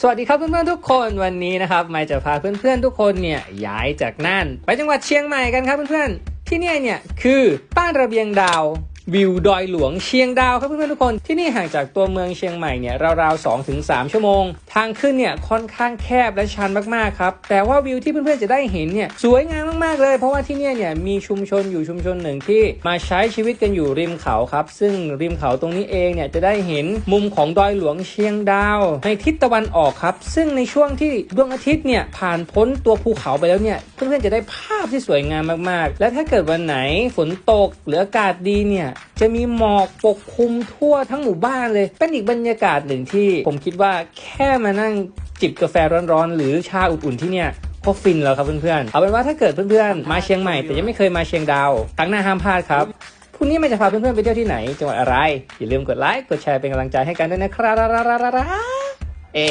สวัสดีครับเพื่อนๆทุกคนวันนี้นะครับไม่จะพาเพื่อนๆทุกคนเนี่ยย้ายจากน่านไปจังหวัดเชียงใหม่กันครับเพื่อนๆที่นี่เนี่ยคือบ้านระเบียงดาววิวดอยหลวงเชียงดาวครับเพื่อนๆทุกคนที่นี่ห่างจากตัวเมืองเชียงใหม่เนี่ยราวๆ2-3ถึง3ชั่วโมงทางขึ้นเนี่ยค่อนข้างแคบและชันมากๆครับ แต่ว่าวิวที่เพื่อนๆจะได้เห็นเนี่ยสวยงามมากๆเลย เพราะว่าที่เนี่ยเนี่ยมีชุมชนอยู่ชุมชนหนึ่งที่มาใช้ชีวิตกันอยู่ริมเขาครับ ซึ่งริมเขาตรงนี้เองเนี่ยจะได้เห็นมุมของดอยหลวงเชียงดาว ในทิศตะวันออกครับ ซึ่งในช่วงที่ดวงอาทิตย์เนี่ยผ่านพ้นตัวภูเขาไปแล้วเนี่ยเพื่อนๆจะได้ภาพที่สวยงามมากๆ และถ้าเกิดวันไหนฝนตกหรืออากาศดีเนี่ยจะมีหมอกปกคลุมทั่วทั้งหมู่บ้านเลย เป็นอีกบรรยากาศหนึ่งที่ ผมคิดว่าแค่มานั่งจิบกาแฟร้อนๆ หรือชาอุ่นๆที่เนี่ยก็ฟินแล้วครับเพื่อนๆ เอาเป็นว่าถ้าเกิดเพื่อนๆ มาเชียงใหม่แต่ยังไม่เคยมาเชียงดาว ตั้งหน้าห้ามพลาดครับพรุ่งนี้มันจะพาเพื่อนๆไปเที่ยวที่ไหน จังหวัดอะไร อย่าลืมกดไลค์ กดแชร์เป็นกำลังใจให้กันด้วยนะครับ เอ้